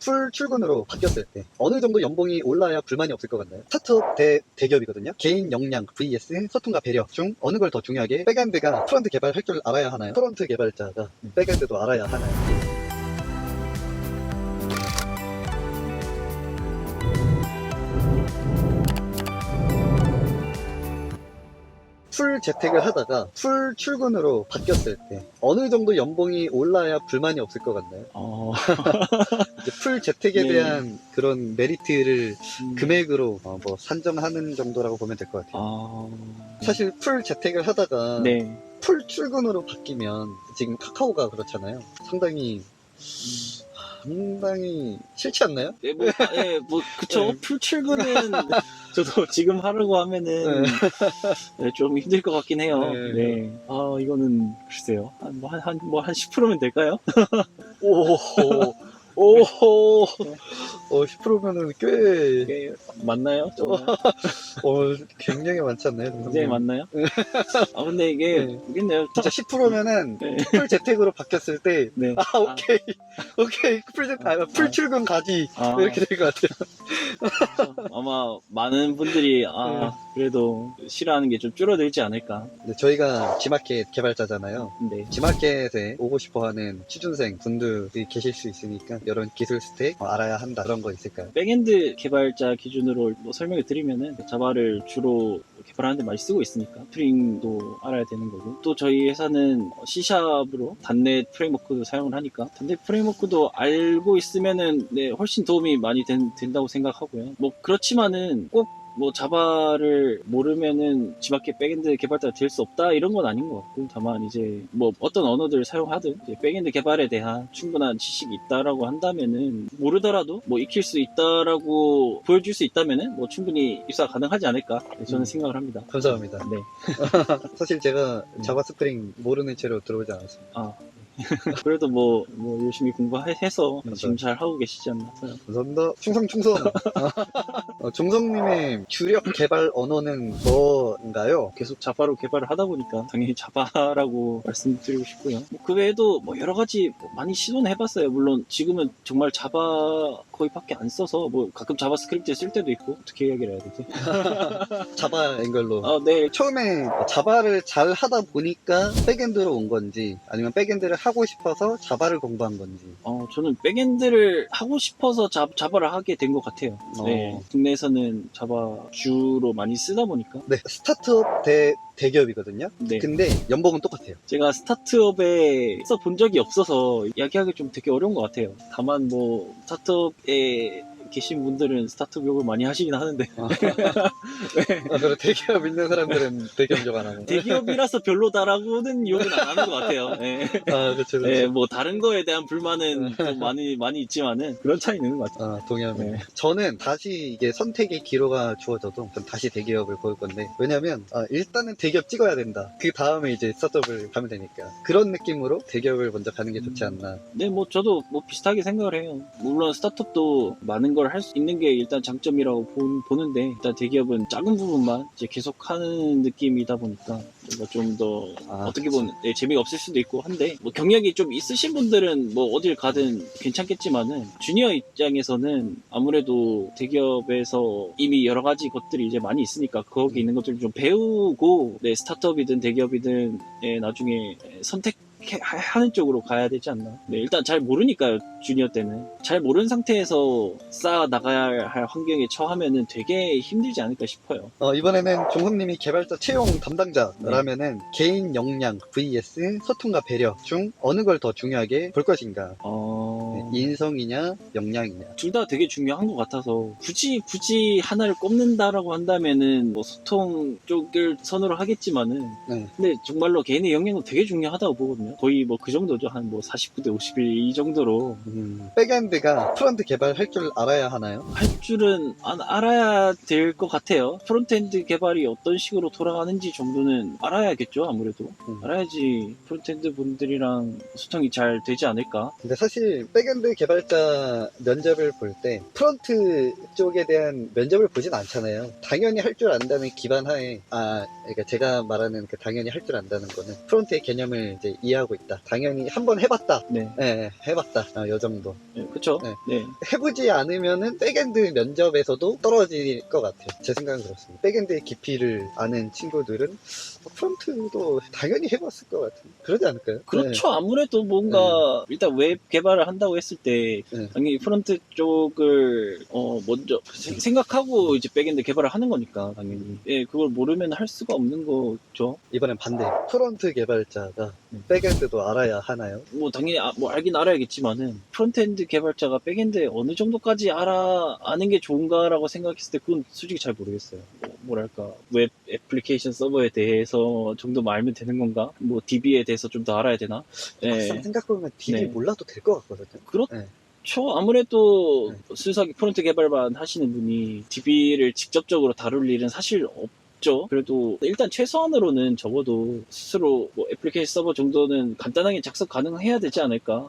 풀 출근으로 바뀌었을 때 어느 정도 연봉이 올라야 불만이 없을 것 같나요? 스타트업 대 대기업이거든요. 개인 역량 vs 소통과 배려 중 어느 걸 더 중요하게 백엔드가 프론트 개발할 줄 알아야 하나요? 프론트 개발자가 백엔드도 알아야 하나요? 풀 재택을 하다가 풀 출근으로 바뀌었을 때 어느 정도 연봉이 올라야 불만이 없을 것 같나요? 어, 풀 재택에 네. 대한 그런 메리트를 음, 금액으로 어, 뭐 산정하는 정도라고 보면 될 것 같아요. 아, 사실 풀 재택을 하다가 네. 풀 출근으로 바뀌면 지금 카카오가 그렇잖아요. 상당히 상당히 싫지 않나요? 네, 뭐, 아, 예, 뭐, 그쵸. 네. 풀 출근은 저도 지금 하려고 하면은 네, 좀 힘들 것 같긴 해요. 네. 네. 아, 이거는 글쎄요. 한, 뭐, 한, 한, 뭐, 한 10%면 될까요? 오호, 오호. 어, 10%면은 꽤 예, 맞나요? 정말? 어, 굉장히 많지 않나요? 굉장히 많나요? 아, 근데 이게, 네. 모르겠네요. 진짜 10%면은 네. 풀 재택으로 바뀌었을 때 네. 아, 오케이. 오케이. 풀, 재- 아, 풀 아. 출근 가지. 아, 이렇게 될 것 같아요. 아마 많은 분들이, 아, 그래도 싫어하는 게 좀 줄어들지 않을까. 네, 저희가 G마켓 개발자잖아요. 네. G마켓에 오고 싶어 하는 취준생 분들이 계실 수 있으니까 이런 기술 스택 어, 알아야 한다. 그런 거 있을까요? 백엔드 개발자 기준으로 뭐 설명을 드리면은 자바를 주로 개발하는데 많이 쓰고 있으니까 스프링도 알아야 되는 거고. 또 저희 회사는 C샵으로 단넷 프레임워크도 사용을 하니까 단넷 프레임워크도 알고 있으면은 네, 훨씬 도움이 많이 된, 된다고 생각하고요. 뭐 그렇지만은 꼭 뭐 자바를 모르면은 지밖에 백엔드 개발자가 될 수 없다 이런 건 아닌 것 같고 다만 이제 뭐 어떤 언어들을 사용하든 이제 백엔드 개발에 대한 충분한 지식이 있다라고 한다면은 모르더라도 뭐 익힐 수 있다라고 보여줄 수 있다면은 뭐 충분히 입사 가능하지 않을까 네, 저는 음. 생각을 합니다. 감사합니다. 네. 사실 제가 네. 자바 스프링 모르는 채로 들어오지 않았습니다. 아 그래도 뭐, 뭐 열심히 공부해서 맞아요. 지금 잘 하고 계시지 않나. 감사합니다. 충성, 충성. 어, 종성님의 주력 개발 언어는 뭔가요? 계속 자바로 개발을 하다 보니까 당연히 자바라고 말씀드리고 싶고요. 뭐 그 외에도 뭐 여러 가지 뭐 많이 시도는 해봤어요. 물론 지금은 정말 자바 거의 밖에 안 써서 뭐 가끔 자바스크립트 쓸 때도 있고 어떻게 이야기를 해야 되지? 자바 앵글로. 아, 네. 처음에 자바를 잘 하다 보니까 백엔드로 온 건지 아니면 백엔드를 하고 싶어서 자바를 공부한 건지 어, 저는 백엔드를 하고 싶어서 자, 자바를 하게 된 것 같아요. 네. 어. 국내 에서는 자바 주로 많이 쓰다 보니까. 네 스타트업 대 대기업이거든요 네. 근데 연봉은 똑같아요 제가 스타트업에 써본 적이 없어서 이야기하기 좀 되게 어려운 것 같아요. 다만 뭐 스타트업에 계신 분들은 스타트업 욕을 많이 하시긴 하는데 아, 그리고 대기업 있는 사람들은 대기업 욕안 하고 대기업이라서 별로다라고는 욕은 안 하는 것 같아요. 네. 아 그렇죠 네, 그렇죠 뭐 다른 거에 대한 불만은 좀 많이 많이 있지만은 그런 차이는 있는 것 같아요. 아 동의합니다 네. 저는 다시 이게 선택의 기로가 주어져도 전 다시 대기업을 고를 건데 왜냐면 아, 일단은 대기업 찍어야 된다 그 다음에 이제 스타트업을 가면 되니까 그런 느낌으로 대기업을 먼저 가는 게 좋지 않나 네, 뭐 저도 뭐 비슷하게 생각을 해요. 물론 스타트업도 많은 걸할 수 있는 게 일단 장점이라고 보, 보는데 일단 대기업은 작은 부분만 이제 계속 하는 느낌이다 보니까 뭔가 좀더 아, 어떻게 보면 네, 재미가 없을 수도 있고 한데 뭐 경력이 좀 있으신 분들은 뭐 어딜 가든 괜찮겠지만은 주니어 입장에서는 아무래도 대기업에서 이미 여러 가지 것들이 이제 많이 있으니까 거기 있는 것들을 좀 배우고 네, 스타트업이든 대기업이든 예, 나중에 선택 하는 쪽으로 가야 되지 않나. 네, 일단 잘 모르니까요, 주니어 때는. 잘 모르는 상태에서 쌓아 나가야 할 환경에 처하면은 되게 힘들지 않을까 싶어요. 어, 이번에는 종성님이 개발자 채용 담당자라면은 개인 역량 vs 소통과 배려 중 어느 걸 더 중요하게 볼 것인가? 어... 네, 인성이냐, 역량이냐. 둘 다 되게 중요한 것 같아서 굳이 굳이 하나를 꼽는다라고 한다면은 뭐 소통 쪽을 선호를 하겠지만은 네. 근데 정말로 개인의 영향은 되게 중요하다고 보거든요. 거의 뭐 그 정도죠. 한 뭐 49대 51 이 정도로 음, 백엔드가 프론트 개발할 줄 알아야 하나요? 할 줄은 안- 알아야 될 것 같아요. 프론트엔드 개발이 어떤 식으로 돌아가는지 정도는 알아야겠죠, 아무래도. 음. 알아야지 프론트엔드 분들이랑 소통이 잘 되지 않을까. 근데 사실 백엔드 개발자 면접을 볼 때 프론트 쪽에 대한 면접을 보진 않잖아요. 당연히 할 줄 안다는 기반 하에 아 그러니까 제가 말하는 그 당연히 할 줄 안다는 거는 프론트의 개념을 이제 이해하고 있다. 당연히 한 번 해봤다. 네, 네, 해봤다. 아, 요 정도. 네 그쵸. 네. 네. 해보지 않으면은 백엔드 면접에서도 떨어질 것 같아요. 제 생각은 그렇습니다. 백엔드의 깊이를 아는 친구들은 뭐 프론트도 당연히 해봤을 것 같은. 그러지 않을까요? 그렇죠. 아무래도 뭔가 일단 웹 개발을 한다고 했을 때 네. 당연히 프론트 쪽을 어 먼저 생- 생각하고 이제 백엔드 개발을 하는 거니까 당연히 예 그걸 모르면 할 수가 없는 거죠. 네. 이번엔 반대. 프론트 개발자가 음. 백엔드도 알아야 하나요? 뭐 당연히 아- 뭐 알긴 알아야겠지만은 프론트엔드 개발자가 백엔드에 어느 정도까지 알아 아는 게 좋은가라고 생각했을 때 그건 솔직히 잘 모르겠어요. 뭐, 뭐랄까 웹 애플리케이션 서버에 대해서 정도만 알면 되는 건가? 뭐 DB에 대해서 좀 더 알아야 되나? 예. 막상 생각해보면 DB 네. 몰라도 될 것 같거든요. 그렇 네. 죠 아무래도 네. 순수하게 프론트 개발만 하시는 분이 DB를 직접적으로 다룰 일은 사실 없 죠. 그래도 일단 최소한으로는 적어도 스스로 뭐 애플리케이션 서버 정도는 간단하게 작성 가능해야 되지 않을까.